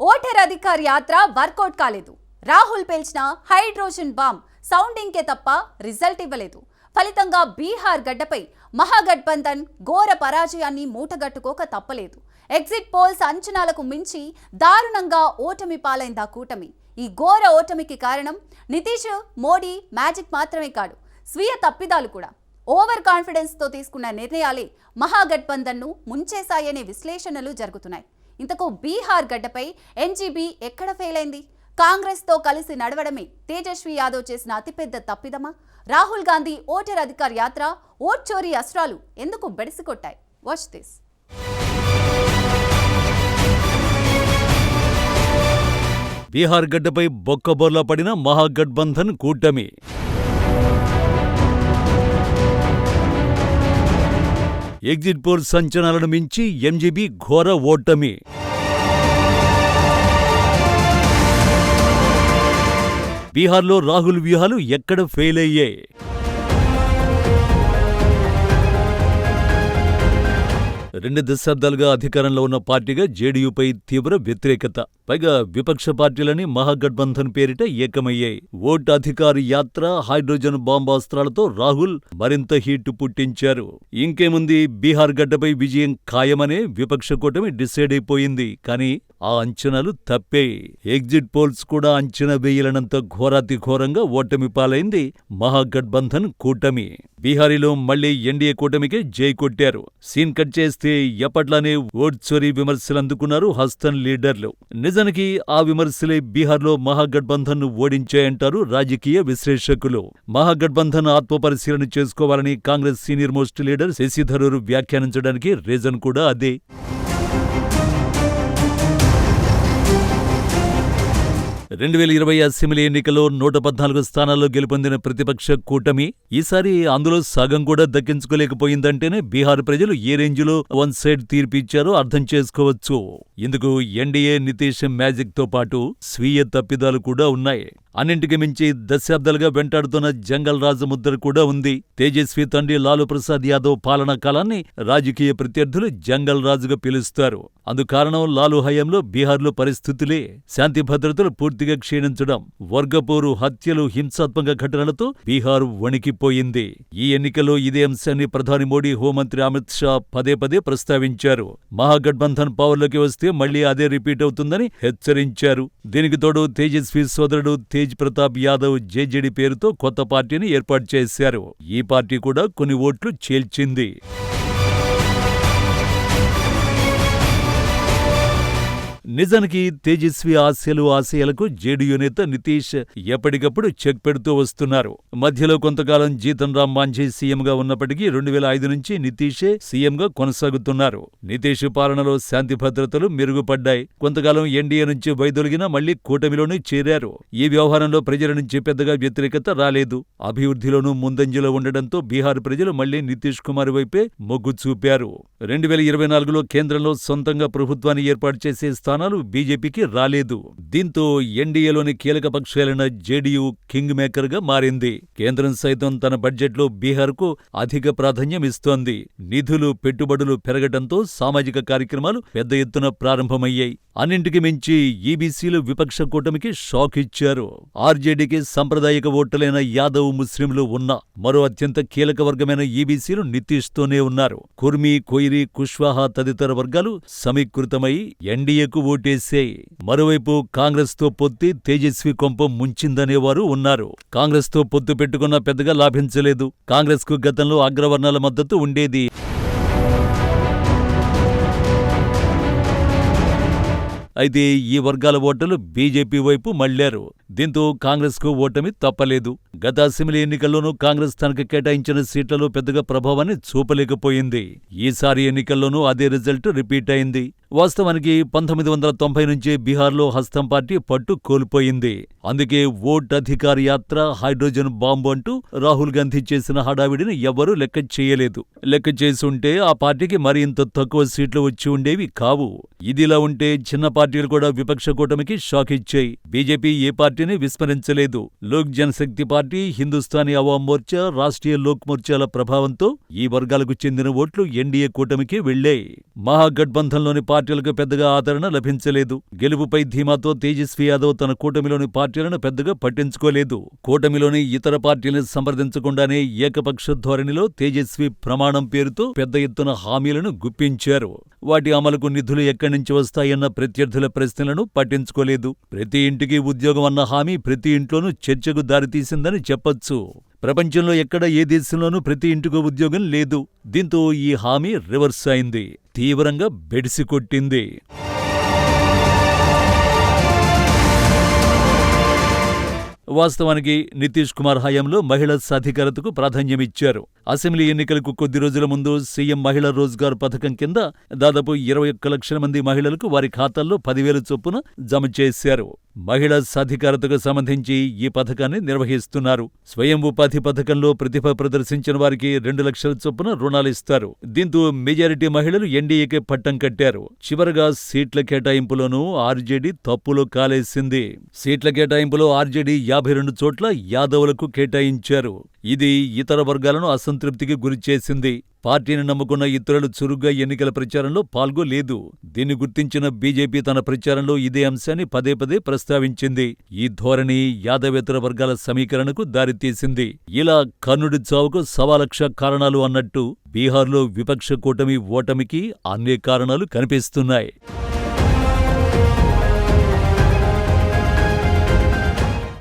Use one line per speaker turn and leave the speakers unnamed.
Voter Adhikar Yatra work out కాలేదు. రాహుల్ పేల్చిన hydrogen bomb సౌండింగ్కే తప్ప రిజల్ట్ ఇవ్వలేదు. ఫలితంగా బీహార్ గడ్డపై మహాగఠబంధన్ ఘోర పరాజయాన్ని మూటగట్టుకోక తప్పలేదు. ఎగ్జిట్ పోల్స్ అంచనాలకు మించి దారుణంగా ఓటమి పాలైందా కూటమి? ఈ ఘోర ఓటమికి కారణం నితీష్ మోడీ మ్యాజిక్ మాత్రమే కాదు స్వీయ తప్పిదాలు కూడా. ఓవర్ కాన్ఫిడెన్స్తో తీసుకున్న నిర్ణయాలే మహాగఠబంధన్ను ముంచేశాయనే విశ్లేషణలు జరుగుతున్నాయి. ఇంతకు బీహార్ గడ్డపై ఎన్జీబీ ఎక్కడ ఫెయిల్ అయింది? కాంగ్రెస్తో కలిసి నడవడమే తేజస్వి యాదవ్ చేసిన అతిపెద్ద తప్పిదమా? రాహుల్ గాంధీ ఓటర్ అధికార్ యాత్ర ఓట్ చోరీ అస్త్రాలు ఎందుకు బెడిసికొట్టాయి? వాచ్ దిస్
బీహార్ గడ్డపై బొక్కబోర్లా పడిన మహాగఠబంధన్ కూటమి. ఎగ్జిట్ పోల్ సంచలనాలను మించి ఎంజీబీ ఘోర ఓటమి. బీహార్లో రాహుల్ వ్యూహాలు ఎక్కడ ఫెయిల్ అయ్యాయి రెండు దశాబ్దాలుగా అధికారంలో ఉన్న పార్టీగా జేడీయూపై తీవ్ర వ్యతిరేకత. పైగా విపక్ష పార్టీలని మహాగఠబంధన్ పేరిట ఏకమయ్యాయి. ఓట్ అధికారి యాత్ర హైడ్రోజన్ బాంబాస్త్రాలతో రాహుల్ మరింత హీట్ పుట్టించారు. ఇంకేముంది? బీహార్ గడ్డపై విజయం ఖాయమనే విపక్ష కూటమి డిసైడ్ అయిపోయింది. కానీ ఆ అంచనాలు తప్పే. ఎగ్జిట్ పోల్స్ కూడా అంచనా వేయలనంత ఘోరాతిఘోరంగా ఓటమి పాలైంది మహాగఠబంధన్ కూటమి. బీహారీలో మళ్ళీ ఎన్డీఏ కూటమికే జై కొట్టారు. సీన్ కట్ చేస్తే ఎప్పట్లానే ఓడ్చొరీ విమర్శలందుకున్నారు విమర్శలు అందుకున్నారు హస్తన్ లీడర్లు. నిజానికి ఆ విమర్శలే బీహార్లో మహాగఠబంధన్ ఓడించాయంటారు రాజకీయ విశ్లేషకులు. మహాగఠబంధన్ ఆత్మపరిశీలన చేసుకోవాలని Congress senior most leader Shashi Tharoor వ్యాఖ్యానించడానికి reason కూడా అదే. రెండు వేల ఇరవై అసెంబ్లీ ఎన్నికల్లో నూట పద్నాలుగు స్థానాల్లో గెలుపొందిన ప్రతిపక్ష కూటమి ఈసారి అందులో సగం కూడా దక్కించుకోలేకపోయిందంటేనే బీహార్ ప్రజలు ఏ రేంజ్లో వన్ సైడ్ తీర్పిచ్చారో అర్థం చేసుకోవచ్చు. ఇందుకు ఎన్డీఏ నితీష్ మ్యాజిక్తో పాటు స్వీయ తప్పిదాలు కూడా ఉన్నాయి. అన్నింటికి మించి దశాబ్దాలుగా వెంటాడుతున్న జంగల్ రాజు ముద్ర కూడా ఉంది. తేజస్వి తండ్రి లాలూ ప్రసాద్ యాదవ్ పాలనా కాలాన్ని రాజకీయ ప్రత్యర్థులు జంగల్ రాజుగా పిలుస్తారు. అందుకారణం లాలు హయాంలో బీహార్లో పరిస్థితులే. శాంతి భద్రతలు పూర్తిగా క్షీణించడం వర్గపోరు హత్యలు హింసాత్మక ఘటనలతో బీహార్ వణికిపోయింది. ఈ ఎన్నికల్లో ఇదే అంశాన్ని ప్రధాని మోడీ హోంమంత్రి అమిత్ షా పదే పదే ప్రస్తావించారు. మహాగఠబంధన్ పవర్లోకి వస్తే మళ్ళీ అదే రిపీట్ అవుతుందని హెచ్చరించారు. దీనికి తోడు తేజస్వి సోదరుడు తేజ్ ప్రతాప్ యాదవ్ జేజేడి పేరుతో కొత్త పార్టీని ఏర్పాటు చేశారు. ఈ పార్టీ కూడా కొన్ని ఓట్లు చేల్చింది. నిజానికి తేజస్వి ఆశలు ఆశయాలకు జేడీయూ నేత నితీష్ ఎప్పటికప్పుడు చెక్ పెడుతూ వస్తున్నారు. మధ్యలో కొంతకాలం జీతన్ రామ్ మాంఝీ సీఎంగా ఉన్నప్పటికీ రెండు వేల ఐదు నుంచి నితీషే సీఎంగా కొనసాగుతున్నారు. నితీష్ పాలనలో శాంతి భద్రతలు మెరుగుపడ్డాయి. కొంతకాలం ఎన్డీఏ నుంచి వైదొలిగినా మళ్ళీ కూటమిలోనే చేరారు. ఈ వ్యవహారంలో ప్రజల నుంచి పెద్దగా వ్యతిరేకత రాలేదు. అభివృద్ధిలోనూ ముందంజలో ఉండడంతో బీహార్ ప్రజలు మళ్ళీ నితీష్ కుమార్ వైపే మొగ్గు చూపారు. రెండు వేల ఇరవై నాలుగులో కేంద్రంలో సొంతంగా ప్రభుత్వాన్ని ఏర్పాటు చేసే స్థానాలు బీజేపీకి రాలేదు. దీంతో ఎన్డీఏలోని కీలక పక్షాలైన జేడీయూ కింగ్ మేకర్గా మారింది. కేంద్రం సైతం తన బడ్జెట్లో బీహార్కు అధిక ప్రాధాన్యం ఇస్తోంది. నిధులు పెట్టుబడులు పెరగటంతో సామాజిక కార్యక్రమాలు పెద్ద ఎత్తున ప్రారంభమయ్యాయి. అన్నింటికి మించి ఈబీసీలు విపక్ష కూటమికి షాక్ ఇచ్చారు. ఆర్జేడీకి సంప్రదాయక ఓటలైన యాదవ్ ముస్లింలు ఉన్నా మరో అత్యంత కీలక వర్గమైన ఈబీసీలు నితీష్తోనే ఉన్నారు. కుర్మి కొయిరి కుష్వాహా తదితర వర్గాలు సమీకృతమై ఎన్డీఏకు ఓటేశాయి. మరోవైపు కాంగ్రెస్తో పొత్తి తేజస్వి కొంప ముంచిందనేవారు ఉన్నారు. కాంగ్రెస్తో పొత్తు పెట్టుకున్నా పెద్దగా లాభించలేదు. కాంగ్రెస్కు గతంలో అగ్రవర్ణాల మద్దతు ఉండేది అయితే ఈ వర్గాల ఓటర్లు బీజేపీ వైపు మళ్ళారు దీంతో కాంగ్రెస్కు ఓటమి తప్పలేదు. గత అసెంబ్లీ ఎన్నికల్లోనూ కాంగ్రెస్ తనకు కేటాయించిన సీట్లలో పెద్దగా ప్రభావాన్ని చూపలేకపోయింది. ఈసారి ఎన్నికల్లోనూ అదే రిజల్ట్ రిపీట్ అయింది. వాస్తవానికి పంతొమ్మిది వందల తొంభై నుంచి బీహార్లో హస్తం పార్టీ పట్టు కోల్పోయింది. అందుకే ఓట్ అధికార యాత్ర హైడ్రోజన్ బాంబు అంటూ రాహుల్ గాంధీ చేసిన హడావిడిని ఎవ్వరూ లెక్క చేయలేదు. లెక్క చేసుంటే ఆ పార్టీకి మరింత తక్కువ సీట్లు వచ్చి ఉండేవి కావు. ఇదిలా ఉంటే చిన్న పార్టీలు కూడా విపక్ష కూటమికి షాక్ ఇచ్చాయి. బీజేపీ ఏ పార్టీ పార్టీని విస్మరించలేదు లోక్ జనశక్తి పార్టీ హిందుస్థానీ అవాం మోర్చా రాష్ట్రీయ లోక్ మోర్చాల ప్రభావంతో ఈ వర్గాలకు చెందిన ఓట్లు ఎన్డీఏ కూటమికి వెళ్ళాయి మహాగఠబంధంలోని పార్టీలకు పెద్దగా ఆదరణ లభించలేదు గెలుపుపై ధీమాతో తేజస్వి యాదవ్ తన కూటమిలోని పార్టీలను పెద్దగా పట్టించుకోలేదు కూటమిలోని ఇతర పార్టీలను సంప్రదించకుండానే ఏకపక్ష ధోరణిలో తేజస్వి ప్రమాణం పేరుతో పెద్ద ఎత్తున హామీలను గుప్పించారు వాటి అమలుకు నిధులు ఎక్కడి నుంచి వస్తాయన్న ప్రత్యర్థుల ప్రశ్నలను పట్టించుకోలేదు ప్రతి ఇంటికి ఉద్యోగం అన్న హామీ ప్రతి ఇంట్లోనూ చర్చకు దారితీసిందని చెప్పొచ్చు. ప్రపంచంలో ఎక్కడ ఏ దేశంలోనూ ప్రతి ఇంటికి ఉద్యోగం లేదు. దీంతో ఈ హామీ రివర్స్ అయింది. తీవ్రంగా బెడిసికొట్టింది వాస్తవానికి నితీష్ కుమార్ హయాంలో మహిళా సాధికారతకు ప్రాధాన్యమిచ్చారు. అసెంబ్లీ ఎన్నికలకు కొద్ది రోజుల ముందు సీఎం మహిళా రోజ్గార్ పథకం కింద దాదాపు ఇరవై ఒక్క లక్షల మంది మహిళలకు వారి ఖాతాల్లో పదివేల చొప్పున జమ చేశారు. మహిళా సాధికారతకు సంబంధించి ఈ పథకాన్ని నిర్వహిస్తున్నారు. స్వయం ఉపాధి పథకంలో ప్రతిభ ప్రదర్శించిన వారికి రెండు లక్షల చొప్పున రుణాలిస్తారు దీంతో మెజారిటీ మహిళలు ఎన్డీఏకే పట్టం కట్టారు. చివరగా సీట్ల కేటాయింపులోనూ ఆర్జేడీ తప్పులో కాలేసింది. సీట్ల కేటాయింపులో ఆర్జేడీ యాభై రెండు చోట్ల యాదవులకు కేటాయించారు. ఇది ఇతర వర్గాలను అసంతృప్తికి గురిచేసింది పార్టీని నమ్ముకున్న ఇతరులు చురుగ్గా ఎన్నికల ప్రచారంలో పాల్గొలేదు. దీన్ని గుర్తించిన బీజేపీ తన ప్రచారంలో ఇదే అంశాన్ని పదే పదే ప్రస్తావించింది. ఈ ధోరణి యాదవేతర వర్గాల సమీకరణకు దారితీసింది. ఇలా కర్ణుడి చావుకు సవాలక్ష కారణాలు అన్నట్టు బీహార్లో విపక్ష కూటమి ఓటమికి అన్ని కారణాలు కనిపిస్తున్నాయి.